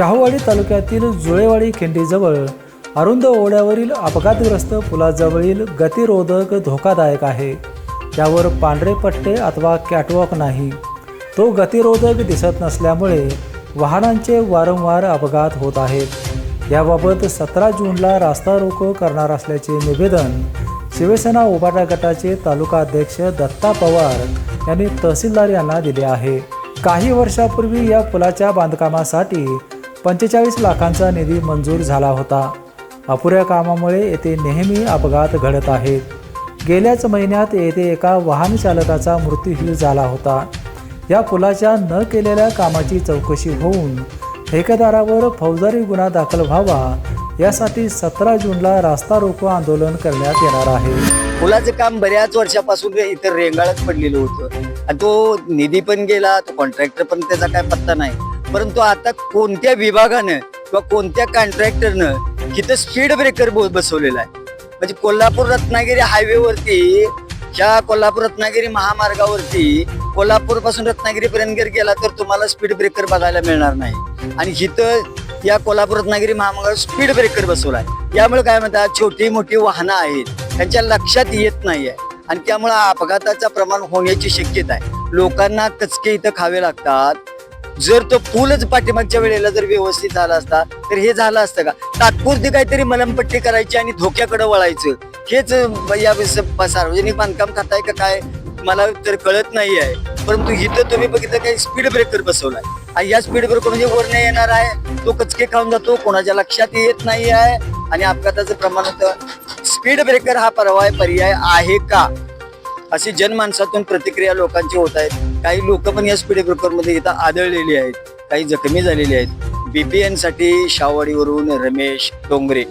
शाहूवाडी तालुक्यातील जुळेवाडी खिंडीजवळ अरुंद ओढ्यावरील अपघातग्रस्त पुलाजवळील गतिरोधक धोकादायक आहे. त्यावर पांढरे पट्टे अथवा कॅटवॉक नाही. तो गतिरोधक दिसत नसल्यामुळे वाहनांचे वारंवार अपघात होत आहेत. याबाबत सतरा जूनला रास्ता रोको करणार असल्याचे निवेदन शिवसेना उभाटा गटाचे तालुका अध्यक्ष दत्ता पवार यांनी तहसीलदार यांना दिले आहे. काही वर्षापूर्वी या पुलाच्या बांधकामासाठी पंचेचाळीस लाखांचा निधी मंजूर झाला होता. अपुऱ्या कामामुळे येथे नेहमी अपघात घडत आहेत गेल्याच महिन्यात येथे एका वाहन चालकाचा मृत्यूही झाला होता. या पुलाच्या न केलेल्या कामाची चौकशी होऊन ठेकेदारावर फौजदारी गुन्हा दाखल व्हावा यासाठी सतरा जूनला रास्ता रोको आंदोलन करण्यात येणार आहे. पुलाचं काम बऱ्याच वर्षापासून इतर रेंगाळत पडलेलं होतं. आणि तो निधी पण गेला तो कॉन्ट्रॅक्टर पण त्याचा काय पत्ता नाही. परंतु आता कोणत्या विभागानं किंवा कोणत्या कॉन्ट्रॅक्टरनं इथं स्पीड ब्रेकर बसवलेला आहे? म्हणजे कोल्हापूर रत्नागिरी हायवेवरती ह्या कोल्हापूर रत्नागिरी महामार्गावरती कोल्हापूरपासून रत्नागिरीपर्यंत जर गेला तर तुम्हाला स्पीड ब्रेकर बघायला मिळणार नाही. आणि जिथं या कोल्हापूर रत्नागिरी महामार्गावर स्पीड ब्रेकर बसवलाय यामुळे काय म्हणतात छोटी मोठी वाहनं आहेत त्यांच्या लक्षात येत नाही आहे आणि त्यामुळे अपघाताचं प्रमाण होण्याची शक्यता आहे. लोकांना कचके इथं खावे लागतात जर तो पूलच पाठीमागच्या वेळेला जर व्यवस्थित झाला असता तर हे झालं असतं का? तात्पुरती काहीतरी मलमपट्टी करायची आणि धोक्याकडे वळायचं. हेच या सार्वजनिक बांधकाम खाताय का काय? मला तर कळत नाही आहे परंतु इथं तुम्ही बघितलं काही स्पीड ब्रेकर बसवलाय. आणि या स्पीड ब्रेकर म्हणजे वर नाही येणार आहे. तो कचके खाऊन जातो कोणाच्या लक्षात येत नाही आहे. आणि अपघाताचं प्रमाण होतं. स्पीड ब्रेकर हा परवाय पर्याय आहे का? अशी जनमानसातून प्रतिक्रिया लोकांची होत आहेत. काही लोक पण या स्पीड ब्रेकरमध्ये इथं आदळलेली आहेत. काही जखमी झालेली आहेत. बीपीएनसाठी शावडीवरून रमेश डोंगरे.